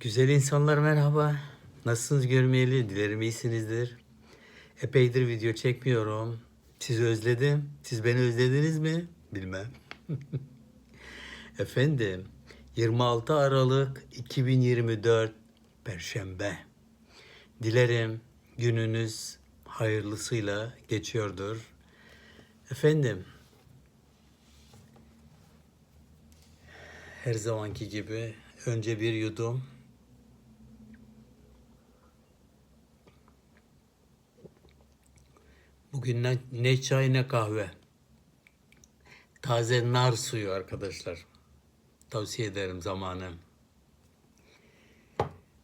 Güzel insanlar merhaba. Nasılsınız görmeyeli? Dilerim iyisinizdir. Epeydir video çekmiyorum. Sizi özledim. Siz beni özlediniz mi? Bilmem. Efendim, 26 Aralık 2024 Perşembe. Dilerim gününüz hayırlısıyla geçiyordur. Efendim, her zamanki gibi önce bir yudum Bugün ne, ne çay ne kahve. Taze nar suyu arkadaşlar. Tavsiye ederim zamanı.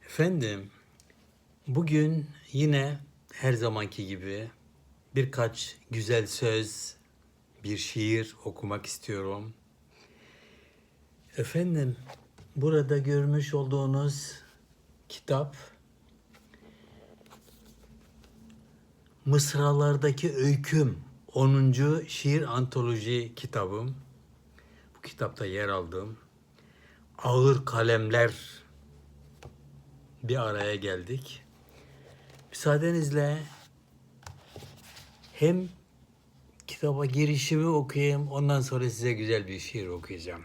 Efendim, bugün yine her zamanki gibi birkaç güzel söz, bir şiir okumak istiyorum. Efendim, burada görmüş olduğunuz kitap Mısralardaki Öyküm 10. şiir antoloji kitabım. Bu kitapta yer aldığım ağır kalemler bir araya geldik. Müsaadenizle hem kitaba girişimi okuyayım ondan sonra size güzel bir şiir okuyacağım.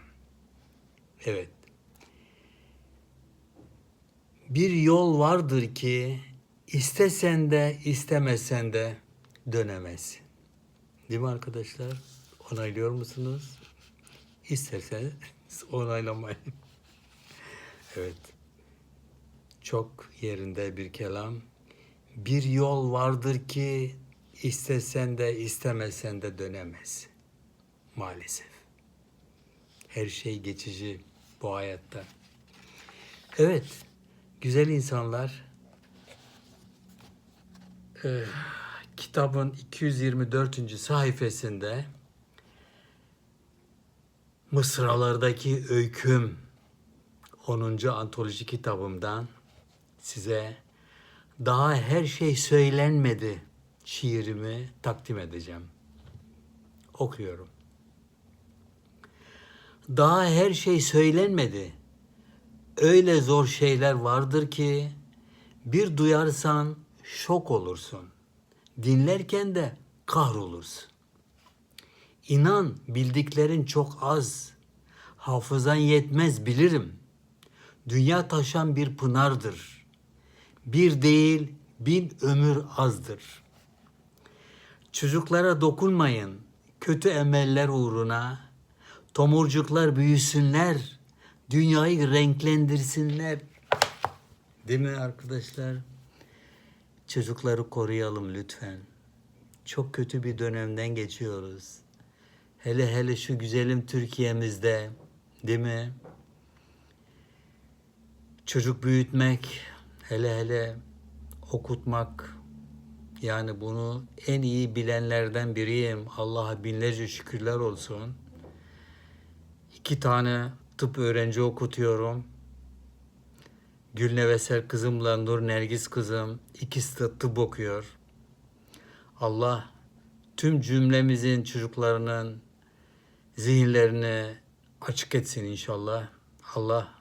Evet. Bir yol vardır ki istesen de istemesen de dönemez. Değil mi arkadaşlar? Onaylıyor musunuz? İsterseniz onaylamayın. evet. Çok yerinde bir kelam. Bir yol vardır ki istesen de istemesen de dönemez. Maalesef. Her şey geçici bu hayatta. Evet, güzel insanlar kitabın 224. sayfasında Mısralardaki Öyküm 10. antoloji kitabımdan size daha her şey söylenmedi şiirimi takdim edeceğim. Okuyorum. Daha her şey söylenmedi. Öyle zor şeyler vardır ki bir duyarsan şok olursun. Dinlerken de kahrolursun. İnan bildiklerin çok az. Hafızan yetmez bilirim. Dünya taşan bir pınardır. Bir değil bin ömür azdır. Çocuklara dokunmayın. Kötü emeller uğruna. Tomurcuklar büyüsünler. Dünyayı renklendirsinler. Değil mi arkadaşlar? Çocukları koruyalım lütfen. Çok kötü bir dönemden geçiyoruz. Hele hele şu güzelim Türkiye'mizde, değil mi? Çocuk büyütmek, hele hele okutmak, yani bunu en iyi bilenlerden biriyim. Allah'a binlerce şükürler olsun. İki tane tıp öğrenci okutuyorum. Gülneveser kızımla Nur Nergis kızım ikisi de tıp okuyor. Allah tüm cümlemizin çocuklarının zihinlerini açık etsin inşallah. Allah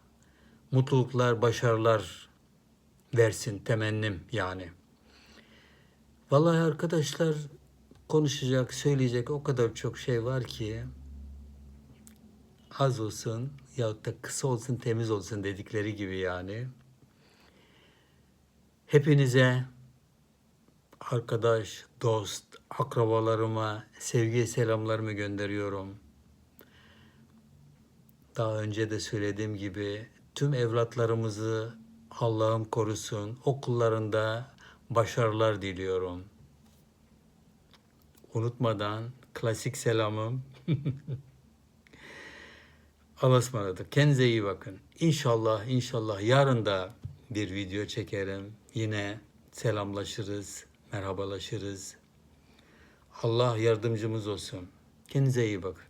mutluluklar, başarılar versin temennim yani. Vallahi arkadaşlar konuşacak, söyleyecek o kadar çok şey var ki az olsun yahut da kısa olsun temiz olsun dedikleri gibi yani. Hepinize arkadaş, dost, akrabalarıma sevgi selamlarımı gönderiyorum. Daha önce de söylediğim gibi tüm evlatlarımızı Allah'ım korusun. Okullarında başarılar diliyorum. Unutmadan klasik selamım. Allah'a ısmarladık. Kendinize iyi bakın. İnşallah, inşallah yarın da bir video çekerim. Yine selamlaşırız, merhabalaşırız. Allah yardımcımız olsun. Kendinize iyi bakın.